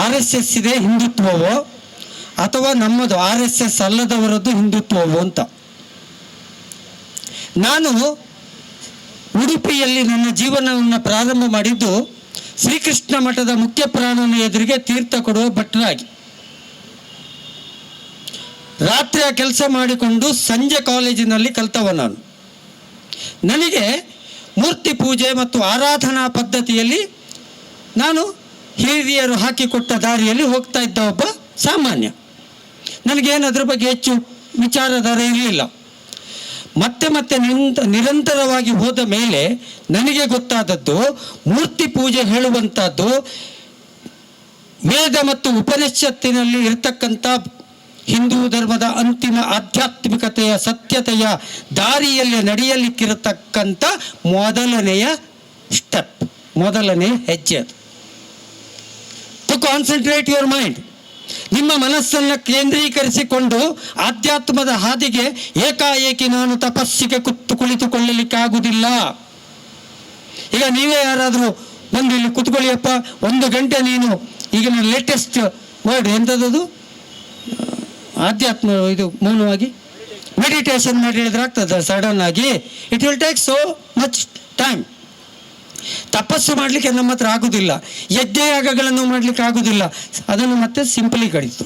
R S S ಇದೆ ಹಿಂದುತ್ವವೋ ಅಥವಾ ನಮ್ಮದು ಆರ್ ಎಸ್ ಎಸ್ ಅಲ್ಲದವರದ್ದು ಹಿಂದುತ್ವವೋ ಅಂತ. ನಾನು ಉಡುಪಿಯಲ್ಲಿ ನನ್ನ ಜೀವನವನ್ನು ಪ್ರಾರಂಭ ಮಾಡಿದ್ದು ಶ್ರೀಕೃಷ್ಣ ಮಠದ ಮುಖ್ಯ ಪ್ರಾಣನ ಎದುರಿಗೆ ತೀರ್ಥ ಕೊಡುವ ಭಟ್ರಾಗಿ. ರಾತ್ರಿಯ ಕೆಲಸ ಮಾಡಿಕೊಂಡು ಸಂಜೆ ಕಾಲೇಜಿನಲ್ಲಿ ಕಲ್ತವ ನಾನು. ನನಗೆ ಮೂರ್ತಿ ಪೂಜೆ ಮತ್ತು ಆರಾಧನಾ ಪದ್ಧತಿಯಲ್ಲಿ ನಾನು ಹಿರಿಯರು ಹಾಕಿಕೊಟ್ಟ ದಾರಿಯಲ್ಲಿ ಹೋಗ್ತಾ ಇದ್ದ ಒಬ್ಬ ಸಾಮಾನ್ಯ. ನನಗೇನು ಅದ್ರ ಬಗ್ಗೆ ಹೆಚ್ಚು ವಿಚಾರಧಾರೆ ಇರಲಿಲ್ಲ. ಮತ್ತೆ ಮತ್ತೆ ನಿಂತ ನಿರಂತರವಾಗಿ ಹೋದ ಮೇಲೆ ನನಗೆ ಗೊತ್ತಾದದ್ದು ಮೂರ್ತಿ ಪೂಜೆ ಹೇಳುವಂಥದ್ದು ವೇದ ಮತ್ತು ಉಪನಿಷತ್ತಿನಲ್ಲಿ ಇರತಕ್ಕಂಥ ಹಿಂದೂ ಧರ್ಮದ ಅಂತಿಮ ಆಧ್ಯಾತ್ಮಿಕತೆಯ ಸತ್ಯತೆಯ ದಾರಿಯಲ್ಲಿ ನಡೆಯಲಿಕ್ಕಿರತಕ್ಕಂಥ ಮೊದಲನೆಯ ಸ್ಟೆಪ್ ಮೊದಲನೆಯ ಹೆಜ್ಜೆ ಅದು. ಕಾನ್ಸಂಟ್ರೇಟ್ ಯುವರ್ ಮೈಂಡ್ ನಿಮ್ಮ ಮನಸ್ಸನ್ನು ಕೇಂದ್ರೀಕರಿಸಿಕೊಂಡು ಆಧ್ಯಾತ್ಮದ ಹಾದಿಗೆ ಏಕಾಏಕಿ ನಾನು ತಪಸ್ಸಿಗೆ ಕುತ್ತು ಕುಳಿತುಕೊಳ್ಳಲಿಕ್ಕೆ ಆಗುವುದಿಲ್ಲ ಈಗ ನೀವೇ ಯಾರಾದರೂ ಬಂದು ಇಲ್ಲಿ ಕುತ್ಕೊಳ್ಳಿಯಪ್ಪ, ಒಂದು ಗಂಟೆ ನೀನು ಈಗಿನ ಲೇಟೆಸ್ಟ್ ವರ್ಡ್ ಎಂಥದ್ದು ಆಧ್ಯಾತ್ಮ ಇದು ಮೌನವಾಗಿ ಮೆಡಿಟೇಷನ್ ಮಾಡಿ ಹೇಳಿದ್ರೆ ಆಗ್ತದೆ ಸಡನ್ ಆಗಿ. It will take so much time ತಪಸ್ಸು ಮಾಡಲಿಕ್ಕೆ ನಮ್ಮ ಹತ್ರ ಆಗುದಿಲ್ಲ. ಯಜ್ಞಯಾಗಗಳನ್ನು ಮಾಡಲಿಕ್ಕೆ ಆಗುದಿಲ್ಲ. ಅದನ್ನು ಮತ್ತೆ ಸಿಂಪಲಿ ಕಡಿತು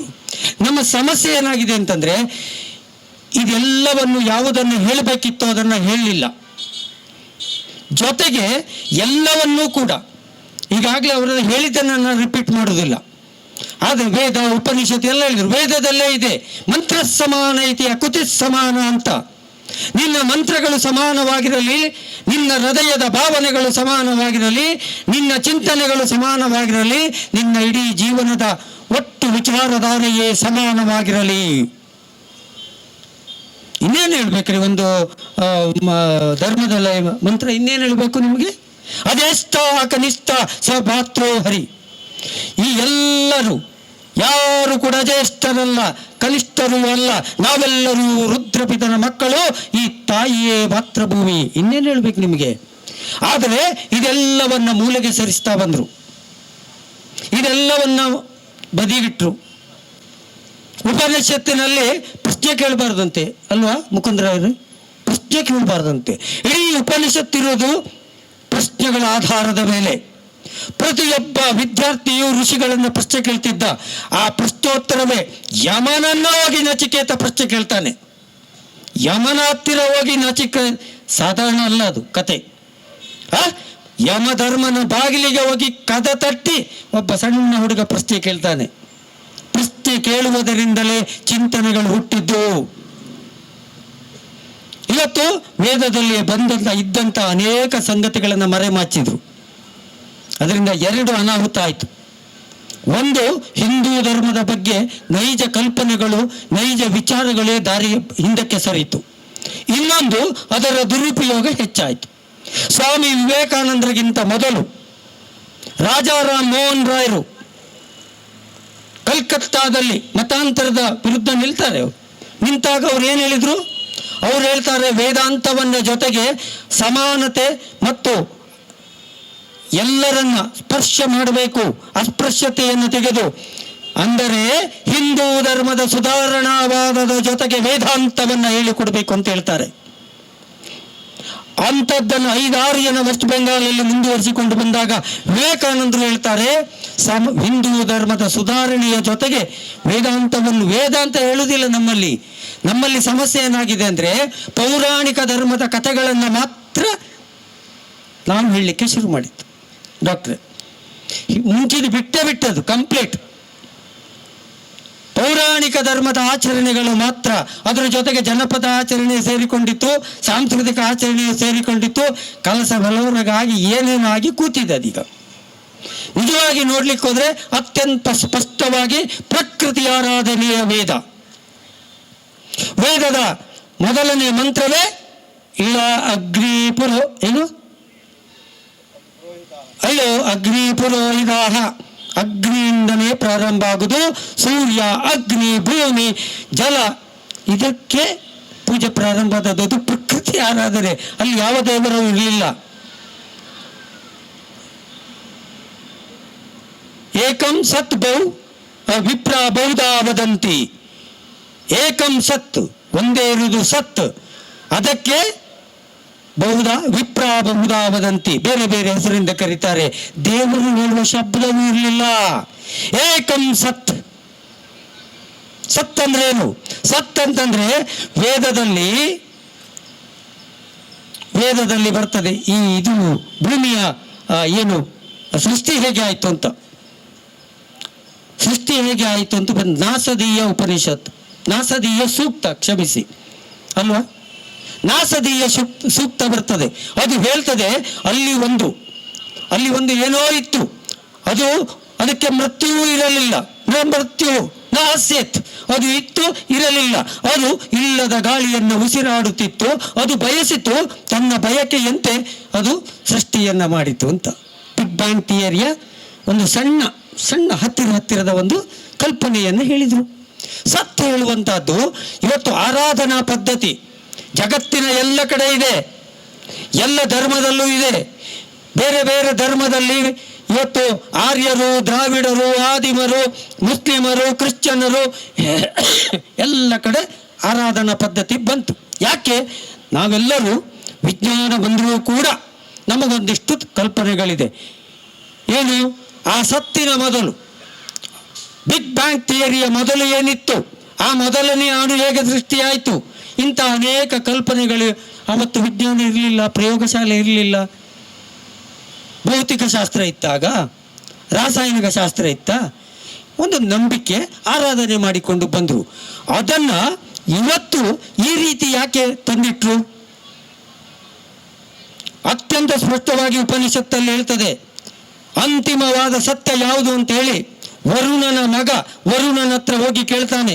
ನಮ್ಮ ಸಮಸ್ಯೆ ಏನಾಗಿದೆ ಅಂತಂದ್ರೆ, ಇದೆಲ್ಲವನ್ನು ಯಾವುದನ್ನು ಹೇಳಬೇಕಿತ್ತು ಅದನ್ನ ಹೇಳಲಿಲ್ಲ. ಜೊತೆಗೆ ಎಲ್ಲವನ್ನೂ ಕೂಡ, ಈಗಾಗಲೇ ಅವರನ್ನು ಹೇಳಿದ್ದನ್ನು ನಾನು ರಿಪೀಟ್ ಮಾಡೋದಿಲ್ಲ ಆದರೆ ವೇದ ಉಪನಿಷತ್ ಎಲ್ಲ ಹೇಳಿದ್ರು. ವೇದದಲ್ಲೇ ಇದೆ. ಮಂತ್ರ ಸಮಾನ ಐತಿ ಅಕುತಿ ಸಮಾನ ಅಂತ. ನಿನ್ನ ಮಂತ್ರಗಳು ಸಮಾನವಾಗಿರಲಿ, ನಿನ್ನ ಹೃದಯದ ಭಾವನೆಗಳು ಸಮಾನವಾಗಿರಲಿ, ನಿನ್ನ ಚಿಂತನೆಗಳು ಸಮಾನವಾಗಿರಲಿ, ನಿನ್ನ ಇಡೀ ಜೀವನದ ಒಟ್ಟು ವಿಚಾರಧಾರೆಯೇ ಸಮಾನವಾಗಿರಲಿ. ಇನ್ನೇನು ಹೇಳ್ಬೇಕ್ರಿ ಒಂದು ಧರ್ಮದ ಮಂತ್ರ ಇನ್ನೇನು ಹೇಳಬೇಕು ನಿಮಗೆ? ಅದೆಷ್ಟ ಕನಿಷ್ಠ ಸ ಹರಿ. ಈ ಎಲ್ಲರೂ ಯಾರು ಕೂಡ ಜ್ಯೇಷ್ಠರಲ್ಲ ಕನಿಷ್ಠರು ಅಲ್ಲ, ನಾವೆಲ್ಲರೂ ರುದ್ರಪಿತನ ಮಕ್ಕಳು, ಈ ತಾಯಿಯೇ ಮಾತೃಭೂಮಿ. ಇನ್ನೇನು ಹೇಳ್ಬೇಕು ನಿಮಗೆ? ಆದರೆ ಇದೆಲ್ಲವನ್ನ ಮೂಲೆಗೆ ಸರಿಸ್ತಾ ಬಂದರು. ಇದೆಲ್ಲವನ್ನ ಬದಿಗಿಟ್ರು. ಉಪನಿಷತ್ತಿನಲ್ಲಿ ಪ್ರಶ್ನೆ ಕೇಳಬಾರ್ದಂತೆ, ಅಲ್ವಾ ಮುಕುಂದರಾಯರು ಪ್ರಶ್ನೆ ಕೇಳಬಾರ್ದಂತೆ. ಇಡೀ ಉಪನಿಷತ್ತಿರೋದು ಪ್ರಶ್ನೆಗಳ ಆಧಾರದ ಮೇಲೆ. ಪ್ರತಿಯೊಬ್ಬ ವಿದ್ಯಾರ್ಥಿಯು ಋಷಿಗಳನ್ನು ಪ್ರಶ್ನೆ ಕೇಳ್ತಿದ್ದ. ಆ ಪ್ರಶ್ನೋತ್ತರವೇ ಯಮನನ್ನ ಹೋಗಿ ನಚಿಕೇತ ಪ್ರಶ್ನೆ ಕೇಳ್ತಾನೆ. ಯಮನ ಹತ್ತಿರ ಹೋಗಿ ನಚಿಕ ಸಾಧಾರಣ ಅಲ್ಲ ಅದು ಕತೆ. ಆ? ಯಮಧರ್ಮನ ಬಾಗಿಲಿಗೆ ಹೋಗಿ ಕದ ತಟ್ಟಿ ಒಬ್ಬ ಸಣ್ಣ ಹುಡುಗ ಪ್ರಶ್ನೆ ಕೇಳ್ತಾನೆ. ಪ್ರಶ್ನೆ ಕೇಳುವುದರಿಂದಲೇ ಚಿಂತನೆಗಳು ಹುಟ್ಟಿದ್ದು. ಇವತ್ತು ವೇದದಲ್ಲಿ ಬಂದಂತ ಇದ್ದಂತ ಅನೇಕ ಸಂಗತಿಗಳನ್ನು ಮರೆಮಾಚಿದ್ರು. ಅದರಿಂದ ಎರಡು ಅನಾಹುತ ಆಯಿತು. ಒಂದು, ಹಿಂದೂ ಧರ್ಮದ ಬಗ್ಗೆ ನೈಜ ಕಲ್ಪನೆಗಳು, ನೈಜ ವಿಚಾರಗಳೇ ದಾರಿ ಹಿಂದಕ್ಕೆ ಸರಿಯಿತು ಇನ್ನೊಂದು, ಅದರ ದುರುಪಯೋಗ ಹೆಚ್ಚಾಯಿತು. ಸ್ವಾಮಿ ವಿವೇಕಾನಂದರಿಗಿಂತ ಮೊದಲು ರಾಜಾರಾಮ್ ಮೋಹನ್ ರಾಯರು ಕಲ್ಕತ್ತಾದಲ್ಲಿ ಮತಾಂತರದ ವಿರುದ್ಧ ನಿಲ್ತಾರೆ ಅವ್ರು. ನಿಂತಾಗ ಅವ್ರು ಏನು ಹೇಳಿದರು? ಅವ್ರು ಹೇಳ್ತಾರೆ, ವೇದಾಂತವನ್ನ ಜೊತೆಗೆ ಸಮಾನತೆ ಮತ್ತು ಎಲ್ಲರನ್ನ ಸ್ಪರ್ಶ ಮಾಡಬೇಕು, ಅಸ್ಪೃಶ್ಯತೆಯನ್ನು ತೆಗೆದು. ಅಂದರೆ ಹಿಂದೂ ಧರ್ಮದ ಸುಧಾರಣಾವಾದದ ಜೊತೆಗೆ ವೇದಾಂತವನ್ನ ಹೇಳಿಕೊಡ್ಬೇಕು ಅಂತ ಹೇಳ್ತಾರೆ. ಅಂಥದ್ದನ್ನು ಐದಾರು ಜನ ವೆಸ್ಟ್ ಬೆಂಗಾಲಲ್ಲಿ ಮುಂದುವರಿಸಿಕೊಂಡು ಬಂದಾಗ ವಿವೇಕಾನಂದರು ಹೇಳ್ತಾರೆ, ಸಮ ಹಿಂದೂ ಧರ್ಮದ ಸುಧಾರಣೆಯ ಜೊತೆಗೆ ವೇದಾಂತವನ್ನು ವೇದಾಂತ ಹೇಳುವುದಿಲ್ಲ ನಮ್ಮಲ್ಲಿ. ನಮ್ಮಲ್ಲಿ ಸಮಸ್ಯೆ ಏನಾಗಿದೆ ಅಂದರೆ ಪೌರಾಣಿಕ ಧರ್ಮದ ಕಥೆಗಳನ್ನು ಮಾತ್ರ ನಾನು ಹೇಳಲಿಕ್ಕೆ ಶುರು ಮಾಡಿದ್ದು. ಡಾಕ್ಟ್ರೆ ಮುಂಚಿನ ಬಿಟ್ಟೇ ಬಿಟ್ಟದು ಕಂಪ್ಲೀಟ್ ಪೌರಾಣಿಕ ಧರ್ಮದ ಆಚರಣೆಗಳು ಮಾತ್ರ, ಅದರ ಜೊತೆಗೆ ಜನಪದ ಆಚರಣೆ ಸೇರಿಕೊಂಡಿತ್ತು, ಸಾಂಸ್ಕೃತಿಕ ಆಚರಣೆ ಸೇರಿಕೊಂಡಿತ್ತು, ಕಲಸ ಬಲವರಗಾಗಿ ಏನೇನು ಆಗಿ ಕೂತಿದೆ ಅದೀಗ. ನಿಜವಾಗಿ ನೋಡ್ಲಿಕ್ಕೆ ಹೋದ್ರೆ ಅತ್ಯಂತ ಸ್ಪಷ್ಟವಾಗಿ ಪ್ರಕೃತಿ ಆರಾಧನೆಯ ವೇದ. ವೇದದ ಮೊದಲನೇ ಮಂತ್ರವೇ ಇಳ ಅಗ್ನಿ ಏನು? ಅಯ್ಯೋ, ಅಗ್ನಿ ಪುರೋಹಿತಾಹ. ಅಗ್ನಿಯಿಂದನೇ ಪ್ರಾರಂಭ ಆಗುದು ಸೂರ್ಯ, ಅಗ್ನಿ, ಭೂಮಿ, ಜಲ. ಇದಕ್ಕೆ ಪೂಜೆ ಪ್ರಾರಂಭ ಆದದ್ದು ಪ್ರಕೃತಿ ಆರಾಧನೆ. ಅಲ್ಲಿ ಯಾವ ದೇವರು ಇರಲಿಲ್ಲ. ಏಕಂ ಸತ್ ಬೌ ವಿಪ್ರ ಬಹುಧಾ ವದಂತಿ. ಏಕಂ ಸತ್, ಒಂದೇ ಇರುವುದು ಸತ್. ಅದಕ್ಕೆ ಬಹುಧ ವಿಪ್ರ ಬಹುಧಾ ವದಂತಿ. ಬೇರೆ ಬೇರೆ ಹೆಸರಿಂದ ಕರೀತಾರೆ. ದೇವರು ಹೇಳುವ ಶಬ್ದವೂ ಇರಲಿಲ್ಲ. ಏಕಂ ಸತ್. ಸತ್ ಅಂದ್ರೆ ಏನು? ಸತ್ ಅಂತಂದ್ರೆ ವೇದದಲ್ಲಿ ವೇದದಲ್ಲಿ ಬರ್ತದೆ, ಈ ಇದು ಭೂಮಿಯ ಏನು, ಸೃಷ್ಟಿ ಹೇಗೆ ಆಯಿತು ಅಂತ. ಸೃಷ್ಟಿ ಹೇಗೆ ಆಯಿತು ಅಂತ ನಾಸದೀಯ ಉಪನಿಷತ್. ನಾಸದೀಯ ಸೂಕ್ತ, ಕ್ಷಮಿಸಿ. ಅಲ್ವಾ? ನಾಸದೀಯ ಸೂಕ್ತ ಬರ್ತದೆ. ಅದು ಹೇಳ್ತದೆ, ಅಲ್ಲಿ ಒಂದು. ಅಲ್ಲಿ ಒಂದು ಏನೋ ಇತ್ತು. ಅದು ಅದಕ್ಕೆ ಮೃತ್ಯುವೂ ಇರಲಿಲ್ಲ. ಮೃತ್ಯು ನಾಸ್ಯತ್ ಅದು ಇತ್ತು, ಇರಲಿಲ್ಲ. ಅದು ಇಲ್ಲದ ಗಾಳಿಯನ್ನು ಉಸಿರಾಡುತ್ತಿತ್ತು. ಅದು ಬಯಸಿತು, ತನ್ನ ಬಯಕೆಯಂತೆ ಅದು ಸೃಷ್ಟಿಯನ್ನ ಮಾಡಿತು ಅಂತ. ಬಿಗ್ ಬ್ಯಾಂಗ್ ಥಿಯರಿಯ ಒಂದು ಸಣ್ಣ ಸಣ್ಣ ಹತ್ತಿರ ಹತ್ತಿರದ ಒಂದು ಕಲ್ಪನೆಯನ್ನು ಹೇಳಿದರು. ಸತ್ಯ ಹೇಳುವಂತಹದ್ದು, ಇವತ್ತು ಆರಾಧನಾ ಪದ್ಧತಿ. ಜಗತ್ತಿನ ಎಲ್ಲ ಕಡೆ ಇದೆ. ಎಲ್ಲ ಧರ್ಮದಲ್ಲೂ ಇದೆ. ಬೇರೆ ಬೇರೆ ಧರ್ಮದಲ್ಲಿ ಇವತ್ತು ಆರ್ಯರು, ದ್ರಾವಿಡರು, ಆದಿಮರು, ಮುಸ್ಲಿಮರು ಕ್ರಿಶ್ಚಿಯನ್ನರು ಎಲ್ಲ ಕಡೆ ಆರಾಧನಾ ಪದ್ಧತಿ ಬಂತು. ಯಾಕೆ? ನಾವೆಲ್ಲರೂ ವಿಜ್ಞಾನ ಬಂದರೂ ಕೂಡ ನಮಗೊಂದಿಷ್ಟು ಕಲ್ಪನೆಗಳಿದೆ. ಏನು? ಆ ಸತ್ತಿನ ಮೊದಲು. ಬಿಗ್ ಬ್ಯಾಂಗ್ ಥಿಯರಿಯ ಮೊದಲು ಏನಿತ್ತು? ಆ ಮೊದಲನೇ ಅಣು ಹೇಗೆ ಸೃಷ್ಟಿಯಾಯಿತು? ಇಂಥ ಅನೇಕ ಕಲ್ಪನೆಗಳು ಅವತ್ತು ವಿಜ್ಞಾನ ಇರಲಿಲ್ಲ, ಪ್ರಯೋಗಶಾಲೆ ಇರಲಿಲ್ಲ. ಭೌತಿಕ ಶಾಸ್ತ್ರ ಇತ್ತಾಗ? ರಾಸಾಯನಿಕ ಶಾಸ್ತ್ರ ಇತ್ತ? ಒಂದು ನಂಬಿಕೆ, ಆರಾಧನೆ ಮಾಡಿಕೊಂಡು ಬಂದರು. ಅದನ್ನ ಇವತ್ತು ಈ ರೀತಿ ಯಾಕೆ ತಂದಿಟ್ರು? ಅತ್ಯಂತ ಸ್ಪಷ್ಟವಾಗಿ ಉಪನಿಷತ್ತಲ್ಲಿ ಹೇಳ್ತದೆ, ಅಂತಿಮವಾದ ಸತ್ಯ ಯಾವುದು ಅಂತ ಹೇಳಿ ವರುಣನ ಮಗ ವರುಣನ ಹತ್ರ ಹೋಗಿ ಕೇಳ್ತಾನೆ.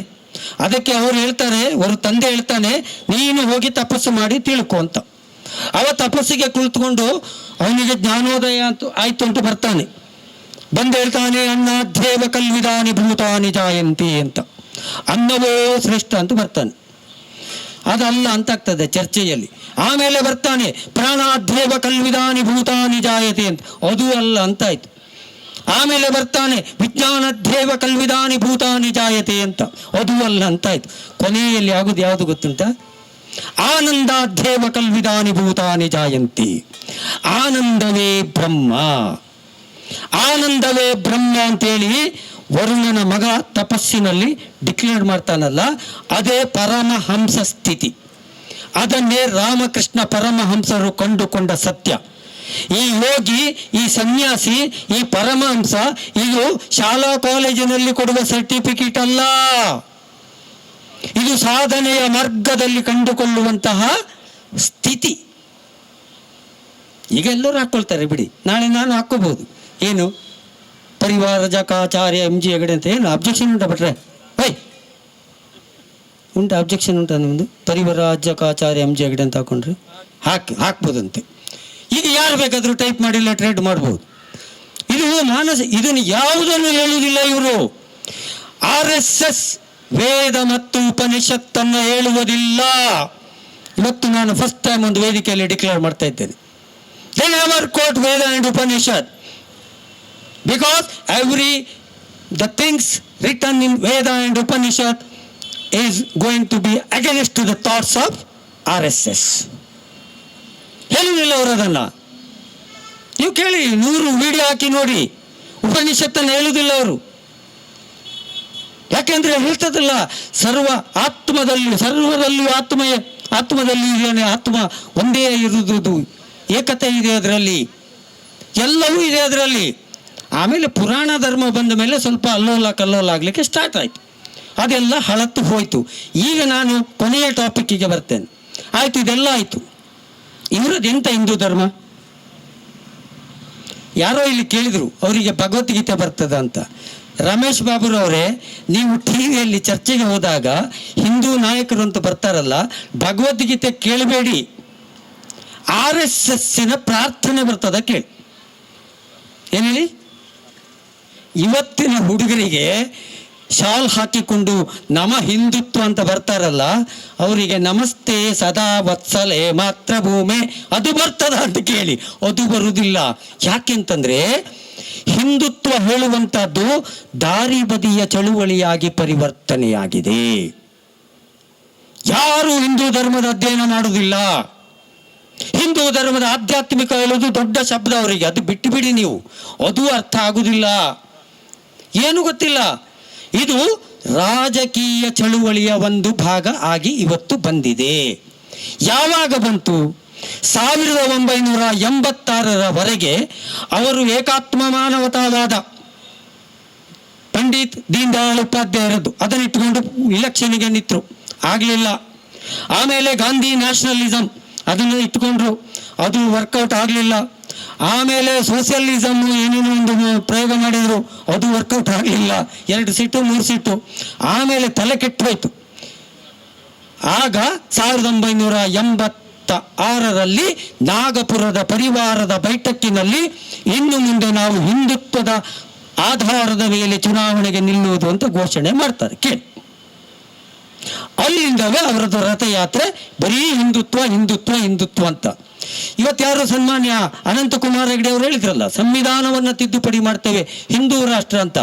ಅದಕ್ಕೆ ಅವ್ರು ಹೇಳ್ತಾರೆ, ಅವರು ತಂದೆ ಹೇಳ್ತಾನೆ, ನೀನು ಹೋಗಿ ತಪಸ್ಸು ಮಾಡಿ ತಿಳ್ಕೊ ಅಂತ. ಅವ ತಪಸ್ಸಿಗೆ ಕುಳಿತುಕೊಂಡು, ಅವನಿಗೆ ಜ್ಞಾನೋದಯ ಅಂತ ಆಯ್ತು ಅಂತ ಬರ್ತಾನೆ. ಬಂದು ಹೇಳ್ತಾನೆ ಅನ್ನ ದೇವ ಕಲ್ವಿದಾನಿ ಭೂತಾನಿ ಜಾಯಂತಿ ಅಂತ. ಅನ್ನವೋ ಶ್ರೇಷ್ಠ ಅಂತ ಬರ್ತಾನೆ. ಅದಲ್ಲ ಅಂತ ಆಗ್ತದೆ ಚರ್ಚೆಯಲ್ಲಿ. ಆಮೇಲೆ ಬರ್ತಾನೆ ಪ್ರಾಣಾದ್ರೇವ ಕಲ್ವಿದಾನಿ ಭೂತಾನಿ ಜಾಯತೆ ಅಂತ. ಅದು ಅಲ್ಲ ಅಂತಾಯ್ತು. ಆಮೇಲೆ ಬರ್ತಾನೆ ವಿಜ್ಞಾನಧ್ಯೇವ ಕಲ್ವಿದಾನಿ ಭೂತಾನಿ ಜಾಯತೆ ಅಂತ. ಅದು ಅಲ್ಲ ಅಂತಾಯ್ತು ಕೊನೆಯಲ್ಲಿ ಆಗುದು ಯಾವುದು ಗೊತ್ತುಂಟ? ಆನಂದಾಧ್ಯೇವ ಕಲ್ವಿದಾನಿ ಭೂತಾನಿ ಜಾಯಂತಿ. ಆನಂದವೇ ಬ್ರಹ್ಮ. ಆನಂದವೇ ಬ್ರಹ್ಮ ಅಂತೇಳಿ ವರುಣನ ಮಗ ತಪಸ್ಸಿನಲ್ಲಿ ಡಿಕ್ಲೇರ್ ಮಾಡ್ತಾನಲ್ಲ, ಅದೇ ಪರಮಹಂಸ ಸ್ಥಿತಿ. ಅದನ್ನೇ ರಾಮಕೃಷ್ಣ ಪರಮಹಂಸರು ಕಂಡುಕೊಂಡ ಸತ್ಯ. ಈ ಯೋಗಿ, ಈ ಸನ್ಯಾಸಿ, ಈ ಪರಮಹಂಸ ಇದು ಶಾಲಾ ಕಾಲೇಜಿನಲ್ಲಿ ಕೊಡುವ ಸರ್ಟಿಫಿಕೇಟ್ ಅಲ್ಲ. ಇದು ಸಾಧನೆಯ ಮಾರ್ಗದಲ್ಲಿ ಕಂಡುಕೊಳ್ಳುವಂತಹ ಸ್ಥಿತಿ. ಈಗ ಎಲ್ಲರೂ ಹಾಕ್ಕೊಳ್ತಾರೆ ಬಿಡಿ. ನಾಳೆ ನಾನು ಹಾಕ್ಕೋಬಹುದು ಏನು? ಪರಿವಾರ ಜಕಾಚಾರ್ಯ ಎಂ ಜಿ ಹೆಗಡೆ ಅಂತ ಏನು ಅಬ್ಜೆಕ್ಷನ್ ಉಂಟಾ ಭಟ್ರೆ? ಬೈ ಉಂಟು ಅಬ್ಜೆಕ್ಷನ್ ಉಂಟಾ ನಿಮ್ಮದು ಪರಿವಾರ ಜಕಾಚಾರ್ಯ ಎಂ ಜಿ ಹೆಗಡೆ ಅಂತ ಹಾಕೊಂಡ್ರೆ? ಹಾಕಿ, ಹಾಕ್ಬೋದಂತೆ. ಯಾರು ಬೇಕಾದರೂ ಟೈಪ್ ಮಾಡಿಲ್ಲ ಟ್ರೇಡ್ ಮಾಡ್ಬೋದು. ಇದು ಮಾನಸ, ಇದನ್ನು ಯಾವುದನ್ನು ಹೇಳುವುದಿಲ್ಲ ಇವರು. ಆರ್ ಎಸ್ ಎಸ್ ವೇದ ಮತ್ತು ಉಪನಿಷತ್ತನ್ನು ಹೇಳುವುದಿಲ್ಲ. ಇವತ್ತು ನಾನು ಫಸ್ಟ್ ಟೈಮ್ ಒಂದು ವೇದಿಕೆಯಲ್ಲಿ ಡಿಕ್ಲೇರ್ ಮಾಡ್ತಾ ಇದ್ದೇನೆ. They never quote Veda and Upanishad because every the things return in Veda and Upanishad is going to be against to the thoughts of R S S ಹೇಳುವುದಿಲ್ಲ ಅವರು ಅದನ್ನು. ನೀವು ಕೇಳಿ ನೂರು ವಿಡಿಯೋ ಹಾಕಿ ನೋಡಿ. ಉಪನಿಷತ್ತನ್ನು ಹೇಳುವುದಿಲ್ಲ ಅವರು. ಯಾಕೆಂದ್ರೆ ಹೇಳ್ತದಲ್ಲ, ಸರ್ವ ಆತ್ಮದಲ್ಲಿ ಸರ್ವದಲ್ಲಿಯೂ ಆತ್ಮ ಆತ್ಮದಲ್ಲಿ ಇದೇನೆ ಆತ್ಮ ಒಂದೇ ಇರುವುದು. ಏಕತೆ ಇದೆ ಅದರಲ್ಲಿ. ಎಲ್ಲವೂ ಇದೆ ಅದರಲ್ಲಿ. ಆಮೇಲೆ ಪುರಾಣ ಧರ್ಮ ಬಂದ ಮೇಲೆ ಸ್ವಲ್ಪ ಅಲ್ಲೋಲ ಕಲ್ಲೋಲ ಆಗಲಿಕ್ಕೆ ಸ್ಟಾರ್ಟ್ ಆಯಿತು. ಅದೆಲ್ಲ ಹಳತ್ತು ಹೋಯಿತು. ಈಗ ನಾನು ಕೊನೆಯ ಟಾಪಿಕ್ಕಿಗೆ ಬರ್ತೇನೆ. ಆಯಿತು, ಇದೆಲ್ಲ ಆಯಿತು. ಇವರದ್ದು ಎಂಥ ಹಿಂದೂ ಧರ್ಮ? ಯಾರೋ ಇಲ್ಲಿ ಕೇಳಿದರು, ಅವರಿಗೆ ಭಗವದ್ಗೀತೆ ಬರ್ತದ ಅಂತ. ರಮೇಶ್ ಬಾಬುರವರೇ, ನೀವು ಟಿ ವಿಯಲ್ಲಿ ಚರ್ಚೆಗೆ ಹೋದಾಗ ಹಿಂದೂ ನಾಯಕರು ಅಂತ ಬರ್ತಾರಲ್ಲ, ಭಗವದ್ಗೀತೆ ಕೇಳಬೇಡಿ. ಆರ್ ಎಸ್ ಎಸ್ಸಿನ ಪ್ರಾರ್ಥನೆ ಬರ್ತದ ಕೇಳಿ. ಏನು ಹೇಳಿ? ಇವತ್ತಿನ ಹುಡುಗರಿಗೆ ಶಾಲ್ ಹಾಕಿಕೊಂಡು ನಮ ಹಿಂದುತ್ವ ಅಂತ ಬರ್ತಾರಲ್ಲ, ಅವರಿಗೆ ನಮಸ್ತೆ ಸದಾ ವತ್ಸಲೆ ಮಾತ್ರ ಭೂಮೆ, ಅದು ಬರ್ತದ ಅಂತ ಕೇಳಿ. ಅದು ಬರುವುದಿಲ್ಲ ಯಾಕೆಂತಂದ್ರೆ ಹಿಂದುತ್ವ ಹೇಳುವಂತಹದ್ದು ದಾರಿ ಬದಿಯ ಚಳುವಳಿಯಾಗಿ ಪರಿವರ್ತನೆಯಾಗಿದೆ. ಯಾರು ಹಿಂದೂ ಧರ್ಮದ ಅಧ್ಯಯನ ಮಾಡುವುದಿಲ್ಲ ಹಿಂದೂ ಧರ್ಮದ ಆಧ್ಯಾತ್ಮಿಕ ಹೇಳೋದು ದೊಡ್ಡ ಶಬ್ದ ಅವರಿಗೆ. ಅದು ಬಿಟ್ಟು ಬಿಡಿ ನೀವು. ಅದು ಅರ್ಥ ಆಗುವುದಿಲ್ಲ ಏನು ಗೊತ್ತಿಲ್ಲ. ಇದು ರಾಜಕೀಯ ಚಳುವಳಿಯ ಒಂದು ಭಾಗ ಆಗಿ ಇವತ್ತು ಬಂದಿದೆ. ಯಾವಾಗ ಬಂತು? ಸಾವಿರದ ಒಂಬೈನೂರ ಎಂಬತ್ತಾರರವರೆಗೆ ಅವರು ಏಕಾತ್ಮ ಮಾನವತಾವಾದ ಪಂಡಿತ್ ದೀನ್ ದಯಾಳ್ ಉಪಾಧ್ಯಾಯರದ್ದು ಅದನ್ನಿಟ್ಟುಕೊಂಡು ಇಲೆಕ್ಷನ್ಗೆ ನಿಂತರು. ಆಗಲಿಲ್ಲ. ಆಮೇಲೆ ಗಾಂಧಿ ನ್ಯಾಷನಲಿಸಮ್ ಅದನ್ನು ಇಟ್ಕೊಂಡ್ರು ಅದು ವರ್ಕೌಟ್ ಆಗಲಿಲ್ಲ. ಆಮೇಲೆ ಸೋಷಿಯಲಿಸಮ್ ಏನೇನೋ ಒಂದು ಪ್ರಯೋಗ ಮಾಡಿದರು, ಅದು ವರ್ಕೌಟ್ ಆಗಲಿಲ್ಲ. ಎರಡು ಸೀಟು, ಮೂರು ಸೀಟು. ಆಮೇಲೆ ತಲೆ ಕೆಟ್ಟೋಯ್ತು. ಆಗ ಸಾವಿರದ ಒಂಬೈನೂರ ಎಂಬತ್ತ ಆರರಲ್ಲಿ ನಾಗಪುರದ ಪರಿವಾರದ ಬೈಠಕ್ಕಿನಲ್ಲಿ ಇನ್ನು ಮುಂದೆ ನಾವು ಹಿಂದುತ್ವದ ಆಧಾರದ ಮೇಲೆ ಚುನಾವಣೆಗೆ ನಿಲ್ಲುವುದು ಅಂತ ಘೋಷಣೆ ಮಾಡ್ತಾರೆ. ಕೇಳಿ. ಅಲ್ಲಿಂದವೇ ಅವರದ್ದು ರಥಯಾತ್ರೆ ಬರೀ ಹಿಂದುತ್ವ ಹಿಂದುತ್ವ ಹಿಂದುತ್ವ ಅಂತ. ಇವತ್ತು ಯಾರು ಸನ್ಮಾನ್ಯ ಅನಂತಕುಮಾರ್ ಹೆಗಡೆ ಅವರು ಹೇಳಿದ್ರಲ್ಲ, ಸಂವಿಧಾನವನ್ನು ತಿದ್ದುಪಡಿ ಮಾಡ್ತೇವೆ ಹಿಂದೂ ರಾಷ್ಟ್ರ ಅಂತ.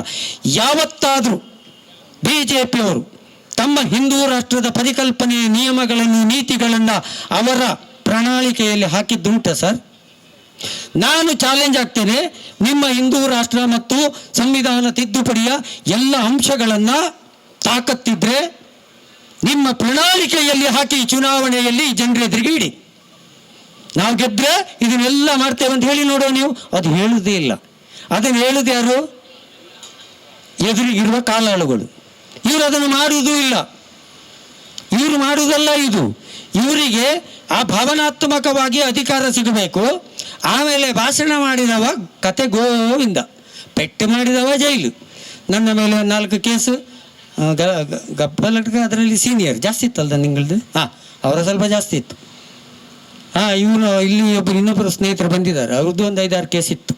ಯಾವತ್ತಾದರೂ ಬಿ ಜೆ ಪಿಯವರು ತಮ್ಮ ಹಿಂದೂ ರಾಷ್ಟ್ರದ ಪರಿಕಲ್ಪನೆ, ನಿಯಮಗಳನ್ನು, ನೀತಿಗಳನ್ನು ಅವರ ಪ್ರಣಾಳಿಕೆಯಲ್ಲಿ ಹಾಕಿದ್ದುಂಟ ಸರ್? ನಾನು ಚಾಲೆಂಜ್ ಆಗ್ತೇನೆ, ನಿಮ್ಮ ಹಿಂದೂ ರಾಷ್ಟ್ರ ಮತ್ತು ಸಂವಿಧಾನ ತಿದ್ದುಪಡಿಯ ಎಲ್ಲ ಅಂಶಗಳನ್ನು ತಾಕತ್ತಿದ್ರೆ ನಿಮ್ಮ ಪ್ರಣಾಳಿಕೆಯಲ್ಲಿ ಹಾಕಿ ಚುನಾವಣೆಯಲ್ಲಿ ಜನರೆದುರಿಗೆ ಇಡಿ. ನಾವು ಗೆದ್ರೆ ಇದನ್ನೆಲ್ಲ ಮಾಡ್ತೇವೆ ಅಂತ ಹೇಳಿ ನೋಡೋ ನೀವು? ಅದು ಹೇಳುವುದೇ ಇಲ್ಲ. ಅದನ್ನು ಹೇಳುದು ಯಾರು? ಎದುರಿಗಿರುವ ಕಾಲಾಳುಗಳು. ಇವರು ಅದನ್ನು ಮಾಡುವುದೂ ಇಲ್ಲ. ಇವರು ಮಾಡುವುದಲ್ಲ ಇದು. ಇವರಿಗೆ ಆ ಭಾವನಾತ್ಮಕವಾಗಿ ಅಧಿಕಾರ ಸಿಗಬೇಕು. ಆಮೇಲೆ ಭಾಷಣ ಮಾಡಿದವ ಕತೆ ಗೋವಿಂದ. ಪೆಟ್ಟು ಮಾಡಿದವ ಜೈಲು. ನನ್ನ ಮೇಲೆ ನಾಲ್ಕು ಕೇಸು. ಗ- ಅದರಲ್ಲಿ ಸೀನಿಯರ್ ಜಾಸ್ತಿ ಇತ್ತಲ್ದ ನಿಂಗಳದ್ದು ಹಾಂ, ಅವರ ಸ್ವಲ್ಪ ಜಾಸ್ತಿ ಇತ್ತು. ಹಾಂ ಇವರು ಇಲ್ಲಿ ಒಬ್ಬರು ಇನ್ನೊಬ್ಬರು ಸ್ನೇಹಿತರು ಬಂದಿದ್ದಾರೆ. ಅವ್ರದ್ದು ಒಂದು ಐದಾರು ಕೇಸ್ ಇತ್ತು.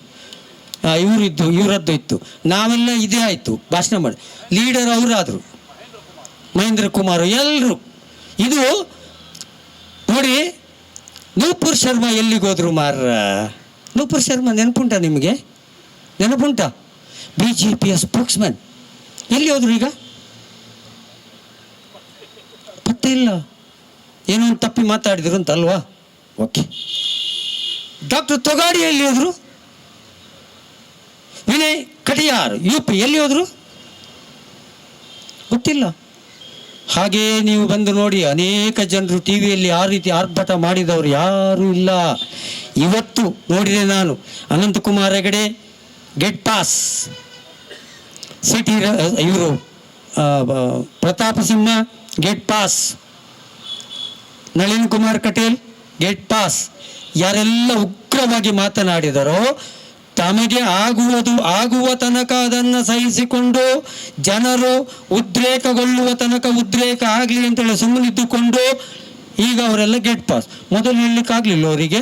ಇವರಿದ್ದು, ಇವರದ್ದು ಇತ್ತು. ನಾವೆಲ್ಲ ಇದೇ ಆಯಿತು. ಭಾಷಣ ಮಾಡಿ. ಲೀಡರ್ ಅವರಾದರು. ಮಹೇಂದ್ರ ಕುಮಾರ್ ಎಲ್ಲರೂ ಇದು ನೋಡಿ, ನೂಪುರ್ ಶರ್ಮಾ ಎಲ್ಲಿಗೋದ್ರು ಮಾರ ನೂಪುರ್ ಶರ್ಮಾ ನೆನಪುಂಟ ನಿಮಗೆ? ನೆನಪುಂಟ? ಬಿ ಜೆ ಪಿಯ ಮ್ಯಾನ್ ಎಲ್ಲಿ ಹೋದ್ರು ಈಗ? ಪತ್ತೆ ಇಲ್ಲ. ಏನೋ ಒಂದು ತಪ್ಪಿ ಮಾತಾಡಿದ್ರು ಅಂತ ಅಲ್ವಾ? ಓಕೆ. ಡಾಕ್ಟರ್ ತೊಗಾಡಿ ಎಲ್ಲಿ ಹೋದ್ರು? ವಿನಯ್ ಕಟಿಯಾರ್ ಯು ಪಿ, ಎಲ್ಲಿ ಹೋದ್ರು? ಗೊತ್ತಿಲ್ಲ. ಹಾಗೆಯೇ ನೀವು ಬಂದು ನೋಡಿ, ಅನೇಕ ಜನರು ಟಿ ವಿಯಲ್ಲಿ ಆ ರೀತಿ ಆರ್ಭಟ ಮಾಡಿದವರು ಯಾರೂ ಇಲ್ಲ. ಇವತ್ತು ನೋಡಿದೆ ನಾನು, Ananthkumar Hegde, get pass. C T ಇವರು Pratap Simha get pass. Nalin Kumar Kateel get pass ಯಾರೆಲ್ಲ ಉಗ್ರವಾಗಿ ಮಾತನಾಡಿದರೋ, ತಮಗೆ ಆಗುವುದು ಆಗುವ ತನಕ ಅದನ್ನು ಸಹಿಸಿಕೊಂಡು, ಜನರು ಉದ್ರೇಕಗೊಳ್ಳುವ ತನಕ ಉದ್ರೇಕ ಆಗಲಿ ಅಂತೇಳಿ ಸುಮ್ಮನಿದ್ದುಕೊಂಡು ಈಗ ಅವರೆಲ್ಲ ಗೆಟ್ ಪಾಸ್ ಮೊದಲು ಹೇಳಲಿಕ್ಕಾಗಲಿಲ್ಲ ಅವರಿಗೆ.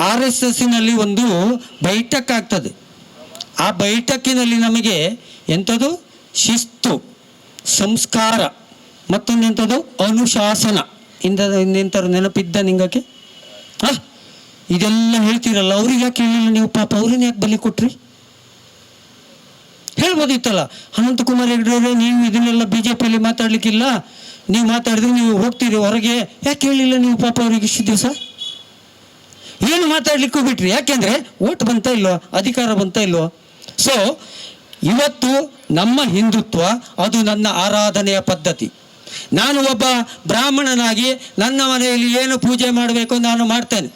ಆರ್ ಎಸ್ ಎಸ್ಸಿನಲ್ಲಿ ಒಂದು ಬೈಠಕ್ ಆಗ್ತದೆ. ಆ ಬೈಠಕ್ಕಿನಲ್ಲಿ ನಮಗೆ ಎಂಥದ್ದು? ಶಿಸ್ತು, ಸಂಸ್ಕಾರ ಮತ್ತೊಂದೆಂಥದ್ದು ಅನುಶಾಸನ. ಇಂದ ಇನ್ನೆಂಥವ್ರು ನೆನಪಿದ್ದ ನಿಂಗಕ್ಕೆ? ಹಾಂ? ಇದೆಲ್ಲ ಹೇಳ್ತೀರಲ್ಲ, ಅವ್ರಿಗೆ ಯಾಕೆ ಹೇಳಿಲ್ಲ ನೀವು ಪಾಪ? ಅವ್ರನ್ನ ಯಾಕೆ ಬಲಿ ಕೊಟ್ರಿ? ಹೇಳ್ಬೋದಿತ್ತಲ್ಲ, ಅನಂತಕುಮಾರ್ ಹೆಗ್ಡೆ ನೀವು ಇದನ್ನೆಲ್ಲ ಬಿ ಜೆ ಪಿಯಲ್ಲಿ ಮಾತಾಡ್ಲಿಕ್ಕಿಲ್ಲ. ನೀವು ಮಾತಾಡಿದ್ರೆ ನೀವು ಹೋಗ್ತೀರಿ ಹೊರಗೆ. ಯಾಕೆ ಹೇಳಿಲ್ಲ ನೀವು ಪಾಪ ಅವ್ರಿಗೆ ಇಷ್ಟು ದಿವಸ? ಏನು ಮಾತಾಡ್ಲಿಕ್ಕೂ ಬಿಟ್ರಿ. ಯಾಕೆಂದ್ರೆ ಓಟ್ ಬಂತ ಇಲ್ವೋ? ಅಧಿಕಾರ ಬಂತ ಇಲ್ವೋ? ಸೊ ಇವತ್ತು ನಮ್ಮ ಹಿಂದುತ್ವ, ಅದು ನನ್ನ ಆರಾಧನೆಯ ಪದ್ಧತಿ. ನಾನು ಒಬ್ಬ ಬ್ರಾಹ್ಮಣನಾಗಿ ನನ್ನ ಮನೆಯಲ್ಲಿ ಏನು ಪೂಜೆ ಮಾಡಬೇಕು ನಾನು ಮಾಡ್ತೇನೆ.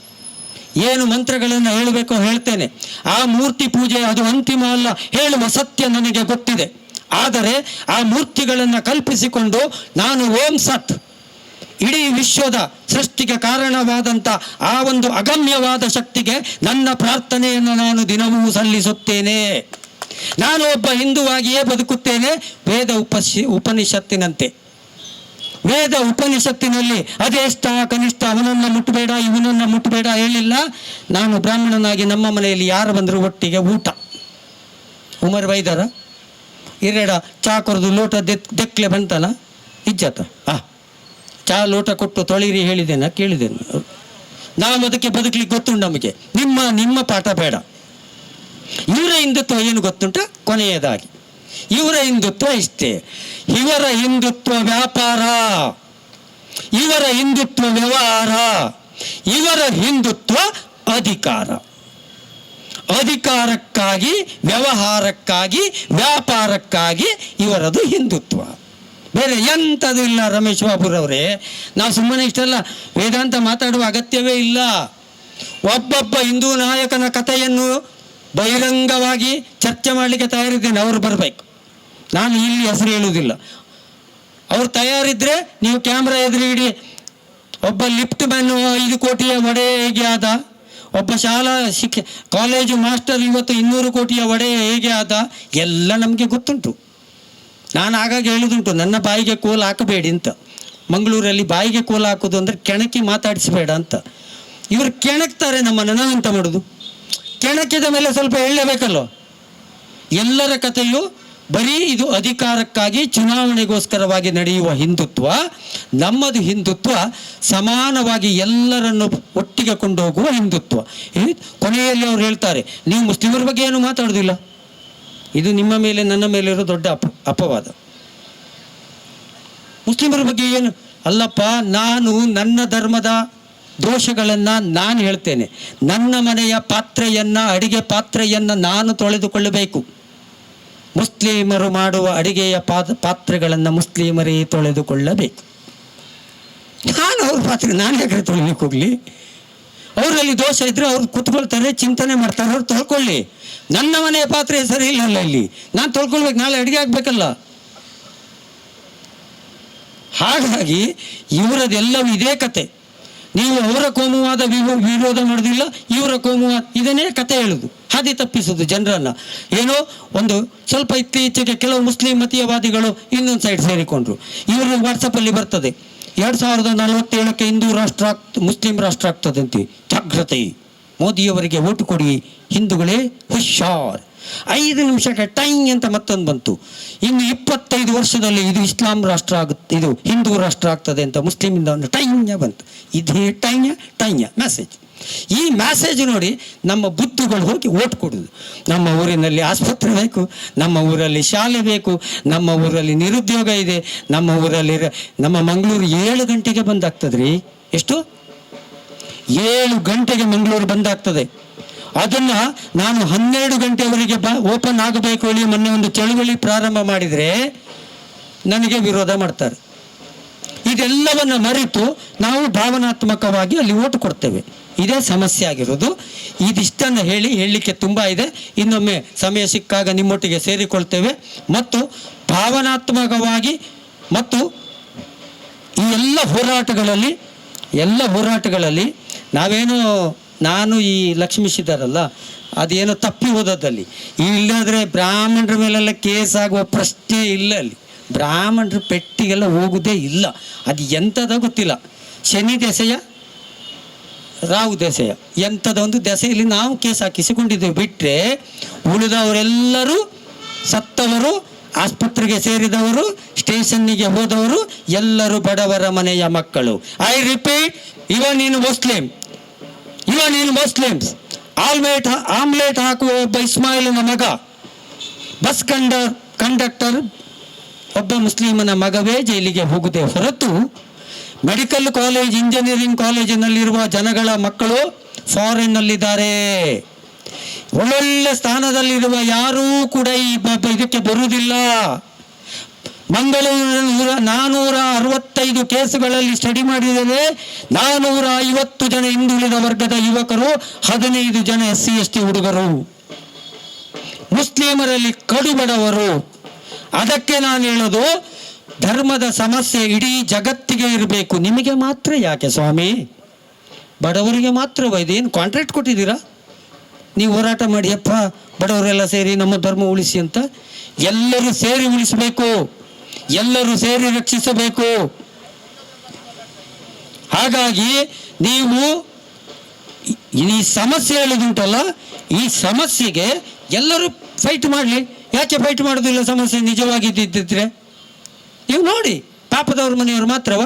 ಏನು ಮಂತ್ರಗಳನ್ನು ಹೇಳಬೇಕು ಹೇಳ್ತೇನೆ. ಆ ಮೂರ್ತಿ ಪೂಜೆ ಅದು ಅಂತಿಮ ಅಲ್ಲ, ಹೇಳುವ ಸತ್ಯ ನನಗೆ ಗೊತ್ತಿದೆ. ಆದರೆ ಆ ಮೂರ್ತಿಗಳನ್ನು ಕಲ್ಪಿಸಿಕೊಂಡು ನಾನು ಓಂ ಸತ್, ಇಡೀ ವಿಶ್ವದ ಸೃಷ್ಟಿಗೆ ಕಾರಣವಾದಂಥ ಆ ಒಂದು ಅಗಮ್ಯವಾದ ಶಕ್ತಿಗೆ ನನ್ನ ಪ್ರಾರ್ಥನೆಯನ್ನು ನಾನು ದಿನವೂ ಸಲ್ಲಿಸುತ್ತೇನೆ. ನಾನು ಒಬ್ಬ ಹಿಂದುವಾಗಿಯೇ ಬದುಕುತ್ತೇನೆ, ವೇದ ಉಪಶಿ ಉಪನಿಷತ್ತಿನಂತೆ. ವೇದ ಉಪನಿಷತ್ತಿನಲ್ಲಿ ಅದೆಷ್ಟ ಕನಿಷ್ಠ ಅವನನ್ನ ಮುಟ್ಟಬೇಡ ಇವನನ್ನ ಮುಟ್ಟಬೇಡ ಹೇಳಿಲ್ಲ. ನಾನು ಬ್ರಾಹ್ಮಣನಾಗಿ ನಮ್ಮ ಮನೆಯಲ್ಲಿ ಯಾರು ಬಂದರೂ ಒಟ್ಟಿಗೆ ಊಟ. ಉಮರ್ ವೈದರ ಇರೇಡ ಚಾ ಕೊರದು ಲೋಟ ದೆತ್, ದೆಕ್ಲೆ ಬಂತಲ್ಲ? ಇಜ್ಜತ. ಆ, ಚಾ ಲೋಟ ಕೊಟ್ಟು ತೊಳಿರಿ ಹೇಳಿದ್ದೇನೆ? ಕೇಳಿದ್ದೇನೆ. ನಾವು ಅದಕ್ಕೆ ಬದುಕಲಿಕ್ಕೆ ಗೊತ್ತುಂಟು ನಮಗೆ? ನಿಮ್ಮ ನಿಮ್ಮ ಪಾಠ ಬೇಡ. ಇವರ ಹಿಂದುತ್ವ ಏನು ಗೊತ್ತುಂಟ? ಕೊನೆಯದಾಗಿ. ಇವರ ಹಿಂದುತ್ವ ಇಷ್ಟೇ. ಇವರ ಹಿಂದುತ್ವ ವ್ಯಾಪಾರ. ಇವರ ಹಿಂದುತ್ವ ವ್ಯವಹಾರ. ಇವರ ಹಿಂದುತ್ವ ಅಧಿಕಾರ. ಅಧಿಕಾರಕ್ಕಾಗಿ, ವ್ಯವಹಾರಕ್ಕಾಗಿ, ವ್ಯಾಪಾರಕ್ಕಾಗಿ ಇವರದು ಹಿಂದುತ್ವ. ಬೇರೆ ಎಂಥದ್ದು ಇಲ್ಲ ರಮೇಶ್ ಬಾಬುರವರೇ. ನಾವು ಸುಮ್ಮನೆ ಇಷ್ಟೆಲ್ಲ, ವೇದಾಂತ ಮಾತಾಡುವ ಅಗತ್ಯವೇ ಇಲ್ಲ. ಒಬ್ಬೊಬ್ಬ ಹಿಂದೂ ನಾಯಕನ ಕಥೆಯನ್ನು ಬಹಿರಂಗವಾಗಿ ಚರ್ಚೆ ಮಾಡಲಿಕ್ಕೆ ತಯಾರಿದ್ದೇನೆ, ಅವರು ಬರಬೇಕು. ನಾನು ಇಲ್ಲಿ ಹೆಸರು ಹೇಳುವುದಿಲ್ಲ. ಅವ್ರು ತಯಾರಿದ್ರೆ ನೀವು ಕ್ಯಾಮ್ರಾ ಎದುರು ಇಡಿ ಒಬ್ಬ ಲಿಫ್ಟ್ ಮ್ಯಾನ್ ಐದು ಕೋಟಿಯ ಒಡೆ ಹೇಗೆ ಆದ? ಒಬ್ಬ ಶಾಲಾ ಶಿಕ್ಷ, ಕಾಲೇಜು ಮಾಸ್ಟರ್ ಇವತ್ತು ಇನ್ನೂರು ಕೋಟಿಯ ಒಡೆ ಹೇಗೆ ಆದ? ಎಲ್ಲ ನಮಗೆ ಗೊತ್ತುಂಟು. ನಾನು ಆಗಾಗ ಹೇಳುದುಂಟು ನನ್ನ ಬಾಯಿಗೆ ಕೋಲು ಹಾಕಬೇಡಿ ಅಂತ. ಮಂಗಳೂರಲ್ಲಿ ಬಾಯಿಗೆ ಕೋಲು ಹಾಕೋದು ಅಂದರೆ ಕೆಣಕಿ ಮಾತಾಡಿಸಬೇಡ ಅಂತ. ಇವರು ಕೆಣಕ್ತಾರೆ ನಮ್ಮನ್ನು ನಾವೆಂತ ಮಾಡೋದು? ಕೆಣಕಿದ ಮೇಲೆ ಸ್ವಲ್ಪ ಹೇಳಲೇಬೇಕಲ್ವ ಎಲ್ಲರ ಕಥೆಯು ಬರೀ ಇದು ಅಧಿಕಾರಕ್ಕಾಗಿ ಚುನಾವಣೆಗೋಸ್ಕರವಾಗಿ ನಡೆಯುವ ಹಿಂದುತ್ವ, ನಮ್ಮದು ಹಿಂದುತ್ವ, ಸಮಾನವಾಗಿ ಎಲ್ಲರನ್ನು ಒಟ್ಟಿಗೆ ಕೊಂಡೋಗುವ ಹಿಂದುತ್ವ. ಕೊನೆಯಲ್ಲಿ ಅವ್ರು ಹೇಳ್ತಾರೆ, ನೀವು ಮುಸ್ಲಿಮರ ಬಗ್ಗೆ ಏನು ಮಾತಾಡೋದಿಲ್ಲ? ಇದು ನಿಮ್ಮ ಮೇಲೆ, ನನ್ನ ಮೇಲೆ ಇರೋ ದೊಡ್ಡ ಅಪ, ಅಪವಾದ. ಮುಸ್ಲಿಮರ ಬಗ್ಗೆ ಏನು? ಅಲ್ಲಪ್ಪ, ನಾನು ನನ್ನ ಧರ್ಮದ ದೋಷಗಳನ್ನು ನಾನು ಹೇಳ್ತೇನೆ. ನನ್ನ ಮನೆಯ ಪಾತ್ರೆಯನ್ನು, ಅಡಿಗೆ ಪಾತ್ರೆಯನ್ನು ನಾನು ತೊಳೆದುಕೊಳ್ಳಬೇಕು. ಮುಸ್ಲಿಮರು ಮಾಡುವ ಅಡಿಗೆಯ ಪಾದ, ಪಾತ್ರೆಗಳನ್ನು ಮುಸ್ಲಿಮರೇ ತೊಳೆದುಕೊಳ್ಳಬೇಕು. ನಾನು ಅವ್ರ ಪಾತ್ರೆ, ನಾನು ಯಾಕೆ ತೊಳಿಬೇಕು ಹೋಗಲಿ? ಅವರಲ್ಲಿ ದೋಷ ಇದ್ರೆ ಅವ್ರು ಕುತ್ಕೊಳ್ತಾರೆ, ಚಿಂತನೆ ಮಾಡ್ತಾರೆ, ಅವ್ರು ತೊಳ್ಕೊಳ್ಳಿ. ನನ್ನ ಮನೆಯ ಪಾತ್ರೆ ಸರಿ ಇಲ್ಲ ಇಲ್ಲಿ. ನಾನು ತೊಳ್ಕೊಳ್ಬೇಕು, ನಾಳೆ ಅಡುಗೆ ಆಗಬೇಕಲ್ಲ. ಹಾಗಾಗಿ ಇವರದೆಲ್ಲವೂ ಇದೇ ಕತೆ. ನೀವು ಅವರ ಕೋಮುವಾದ ವಿರೋಧ ಮಾಡೋದಿಲ್ಲ, ಇವರ ಕೋಮುವಾದ ಇದನ್ನೇ ಕತೆ ಹೇಳುದು. ಹಾದಿ ತಪ್ಪಿಸುದು ಜನರನ್ನ. ಏನೋ ಒಂದು ಸ್ವಲ್ಪ ಇತ್ತೀಚೆಗೆ ಕೆಲವು ಮುಸ್ಲಿಂ ಮತೀಯವಾದಿಗಳು ಇನ್ನೊಂದು ಸೈಡ್ ಸೇರಿಕೊಂಡ್ರು. ಇವರು ವಾಟ್ಸಪ್ಪಲ್ಲಿ ಬರ್ತದೆ. ಎರಡು ಸಾವಿರದ ನಲವತ್ತೇಳಕ್ಕೆ ಹಿಂದೂ ರಾಷ್ಟ್ರ ಮುಸ್ಲಿಂ ರಾಷ್ಟ್ರ ಆಗ್ತದಂತೆ. ಜಾಗ್ರತೆ. ಮೋದಿಯವರಿಗೆ ಓಟು ಕೊಡಿ. ಹಿಂದೂಗಳೇ ಹುಷಾರ್. ಐದು ನಿಮಿಷಕ್ಕೆ ಟೈಂ ಅಂತ ಮತ್ತೊಂದು ಬಂತು. ಇನ್ನು ಇಪ್ಪತ್ತೈದು ವರ್ಷದಲ್ಲಿ ಇದು ಇಸ್ಲಾಂ ರಾಷ್ಟ್ರ ಆಗುತ್ತೆ ಇದು ಹಿಂದೂ ರಾಷ್ಟ್ರ ಆಗ್ತದೆ ಅಂತ ಮುಸ್ಲಿಮಿಂದ ಒಂದು ಟೈಂಜ ಬಂತು. ಇದೇ ಟೈಂ ಟೈಂಜ ಮೆಸೇಜ್ ಈ ಮೆಸೇಜ್ ನೋಡಿ ನಮ್ಮ ಬುದ್ಧಿಗಳು ಹೋಗಿ ಓಟ್ ಕೊಡುದು. ನಮ್ಮ ಊರಿನಲ್ಲಿ ಆಸ್ಪತ್ರೆ ಬೇಕು, ನಮ್ಮ ಊರಲ್ಲಿ ಶಾಲೆ ಬೇಕು, ನಮ್ಮ ಊರಲ್ಲಿ ನಿರುದ್ಯೋಗ ಇದೆ, ನಮ್ಮ ಊರಲ್ಲಿ ನಮ್ಮ ಮಂಗಳೂರು ಏಳು ಗಂಟೆಗೆ ಬಂದಾಗ್ತದ್ರಿ. ಎಷ್ಟು? ಏಳು ಗಂಟೆಗೆ ಮಂಗಳೂರು ಬಂದಾಗ್ತದೆ. ಅದನ್ನ ನಾನು ಹನ್ನೆರಡು ಗಂಟೆವರೆಗೆ ಬ ಓಪನ್ ಆಗಬೇಕು ಹೇಳಿ ಮೊನ್ನೆ ಒಂದು ಚಳುವಳಿ ಪ್ರಾರಂಭ ಮಾಡಿದರೆ ನನಗೆ ವಿರೋಧ ಮಾಡ್ತಾರೆ. ಇದೆಲ್ಲವನ್ನು ಮರೆತು ನಾವು ಭಾವನಾತ್ಮಕವಾಗಿ ಅಲ್ಲಿ ಓಟು ಕೊಡ್ತೇವೆ. ಇದೇ ಸಮಸ್ಯೆ ಆಗಿರೋದು. ಇದಿಷ್ಟನ್ನು ಹೇಳಿ ಹೇಳಲಿಕ್ಕೆ ತುಂಬ ಇದೆ. ಇನ್ನೊಮ್ಮೆ ಸಮಯ ಸಿಕ್ಕಾಗ ನಿಮ್ಮೊಟ್ಟಿಗೆ ಸೇರಿಕೊಳ್ತೇವೆ. ಮತ್ತು ಭಾವನಾತ್ಮಕವಾಗಿ ಮತ್ತು ಈ ಎಲ್ಲ ಹೋರಾಟಗಳಲ್ಲಿ ಎಲ್ಲ ಹೋರಾಟಗಳಲ್ಲಿ ನಾವೇನು ನಾನು ಈ ಲಕ್ಷ್ಮೀಶಿದಾರಲ್ಲ ಅದೇನೋ ತಪ್ಪಿ ಹೋದದ್ದಲ್ಲಿ ಇಲ್ಲಾದರೆ ಬ್ರಾಹ್ಮಣರ ಮೇಲೆಲ್ಲ ಕೇಸ್ ಆಗುವ ಪ್ರಶ್ನೆ ಇಲ್ಲ ಅಲ್ಲಿ. ಬ್ರಾಹ್ಮಣರ ಪೆಟ್ಟಿಗೆಲ್ಲ ಹೋಗುದೇ ಇಲ್ಲ. ಅದು ಎಂಥದ ಗೊತ್ತಿಲ್ಲ. ಶನಿ ದೆಸೆಯ, ರಾಹು ದೆಸೆಯ, ಎಂಥದ ಒಂದು ದೆಸೆಯಲ್ಲಿ ನಾವು ಕೇಸ್ ಹಾಕಿಸಿಕೊಂಡಿದ್ದೇವೆ. ಬಿಟ್ಟರೆ ಉಳಿದವರೆಲ್ಲರೂ ಸತ್ತವರು, ಆಸ್ಪತ್ರೆಗೆ ಸೇರಿದವರು, ಸ್ಟೇಷನ್ನಿಗೆ ಹೋದವರು ಎಲ್ಲರೂ ಬಡವರ ಮನೆಯ ಮಕ್ಕಳು. ಐ ರಿಪೀಟ್ ಇವನ್ ನೀನು ಮುಸ್ಲಿಂ. ಇವ ನೀನು ಮುಸ್ಲಿಮ್ಸ್ ಆಲ್ಮೇಟ್ ಆಮ್ಲೆಟ್ ಹಾಕುವ ಒಬ್ಬ ಇಸ್ಮಾಯಿಲಿನ ಮಗ. ಬಸ್ ಕಂಡ ಕಂಡಕ್ಟರ್ ಒಬ್ಬ ಮುಸ್ಲಿಮನ ಮಗವೇ ಜೈಲಿಗೆ ಹೋಗುದೇ ಹೊರತು ಮೆಡಿಕಲ್ ಕಾಲೇಜ್ ಇಂಜಿನಿಯರಿಂಗ್ ಕಾಲೇಜಿನಲ್ಲಿರುವ ಜನಗಳ ಮಕ್ಕಳು ಫಾರಿನ್ನಲ್ಲಿದ್ದಾರೆ ಒಳ್ಳೊಳ್ಳೆ ಸ್ಥಾನದಲ್ಲಿರುವ ಯಾರೂ ಕೂಡ ಈ ಇದಕ್ಕೆ ಬರುವುದಿಲ್ಲ. ಮಂಗಳೂರಿನ ನಾನೂರ ಅರವತ್ತೈದು ಕೇಸುಗಳಲ್ಲಿ ಸ್ಟಡಿ ಮಾಡಿದರೆ ನಾನೂರ ಐವತ್ತು ಜನ ಹಿಂದುಳಿದ ವರ್ಗದ ಯುವಕರು, ಹದಿನೈದು ಜನ ಎಸ್ ಸಿ ಎಸ್ ಟಿ ಹುಡುಗರು. ಮುಸ್ಲಿಮರಲ್ಲಿ ಕಡುಬಡವರು. ಅದಕ್ಕೆ ನಾನು ಹೇಳೋದು, ಧರ್ಮದ ಸಮಸ್ಯೆ ಇಡೀ ಜಗತ್ತಿಗೆ ಇರಬೇಕು. ನಿಮಗೆ ಮಾತ್ರ ಯಾಕೆ ಸ್ವಾಮಿ? ಬಡವರಿಗೆ ಮಾತ್ರ ಇದೇನು ಕಾಂಟ್ರಾಕ್ಟ್ ಕೊಟ್ಟಿದ್ದೀರಾ? ನೀವು ಹೋರಾಟ ಮಾಡಿ ಅಪ್ಪ ಬಡವರೆಲ್ಲ ಸೇರಿ ನಮ್ಮ ಧರ್ಮ ಉಳಿಸಿ ಅಂತ. ಎಲ್ಲರೂ ಸೇರಿ ಉಳಿಸಬೇಕು. ಎಲ್ಲರೂ ಸೇರಿ ರಕ್ಷಿಸಬೇಕು. ಹಾಗಾಗಿ ನೀವು ಈ- ಸಮಸ್ಯೆ ಹೇಳೋದುಂಟಲ್ಲ ಈ ಸಮಸ್ಯೆಗೆ ಎಲ್ಲರೂ ಫೈಟ್ ಮಾಡಲಿ. ಯಾಕೆ ಫೈಟ್ ಮಾಡೋದಿಲ್ಲ ಸಮಸ್ಯೆ ನಿಜವಾಗಿದ್ದಿದ್ದರೆ ನೀವು ನೋಡಿ, ಪಾಪದವ್ರ ಮನೆಯವರು ಮಾತ್ರವ?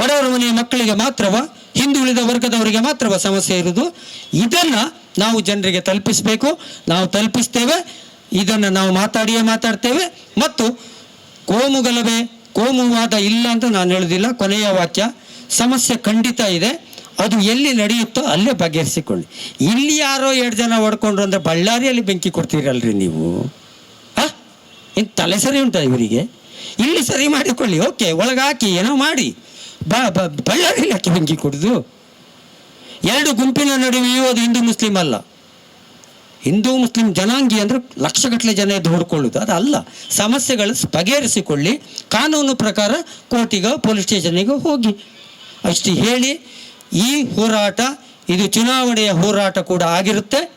ಬಡವರ ಮನೆಯ ಮಕ್ಕಳಿಗೆ ಮಾತ್ರವ? ಹಿಂದುಳಿದ ವರ್ಗದವರಿಗೆ ಮಾತ್ರವ ಸಮಸ್ಯೆ ಇರುವುದು ಇದನ್ನು ನಾವು ಜನರಿಗೆ ತಲುಪಿಸಬೇಕು. ನಾವು ತಲುಪಿಸ್ತೇವೆ. ಇದನ್ನು ನಾವು ಮಾತಾಡಿಯೇ ಮಾತಾಡ್ತೇವೆ. ಮತ್ತು ಕೋಮು ಗಲಭೆ ಕೋಮುವಾದ ಇಲ್ಲ ಅಂತ ನಾನು ಹೇಳೋದಿಲ್ಲ, ಕೊನೆಯ ವಾಕ್ಯ, ಸಮಸ್ಯೆ ಖಂಡಿತ ಇದೆ, ಅದು ಎಲ್ಲಿ ನಡೆಯುತ್ತೋ ಅಲ್ಲೇ ಬಗೆಹರಿಸಿಕೊಳ್ಳಿ. ಇಲ್ಲಿ ಯಾರೋ ಎರಡು ಜನ ಹೊಡ್ಕೊಂಡ್ರು ಅಂದರೆ ಬಳ್ಳಾರಿಯಲ್ಲಿ ಬೆಂಕಿ ಕೊಡ್ತೀರಲ್ರಿ ನೀವು? ಹಾಂ? ಇನ್ನು ತಲೆ ಸರಿ ಉಂಟಾ ಇವರಿಗೆ? ಇಲ್ಲಿ ಸರಿ ಮಾಡಿಕೊಳ್ಳಿ, ಓಕೆ, ಒಳಗಾಕಿ, ಏನೋ ಮಾಡಿ. ಬ ಬಳ್ಳಾರಿಯಲ್ಲಿ ಹಾಕಿ ಬೆಂಕಿ ಕೊಡುದು? ಎರಡು ಗುಂಪಿನ ನಡುವೆಯೂ ಅದು ಹಿಂದೂ ಮುಸ್ಲಿಂ ಅಲ್ಲ. ಹಿಂದೂ ಮುಸ್ಲಿಂ ಜನಾಂಗಿ ಅಂದರೆ ಲಕ್ಷಗಟ್ಟಲೆ ಜನ ಎದ್ದು ಹುಡ್ಕೊಳ್ಳೋದು. ಅದಲ್ಲ ಅಲ್ಲ, ಸಮಸ್ಯೆಗಳು ಬಗೆಹರಿಸಿಕೊಳ್ಳಿ, ಕಾನೂನು ಪ್ರಕಾರ ಕೋರ್ಟಿಗೋ ಪೊಲೀಸ್ ಸ್ಟೇಷನ್ಗೋ ಹೋಗಿ. ಅಷ್ಟು ಹೇಳಿ, ಈ ಹೋರಾಟ, ಇದು ಚುನಾವಣೆಯ ಹೋರಾಟ ಕೂಡ ಆಗಿರುತ್ತೆ.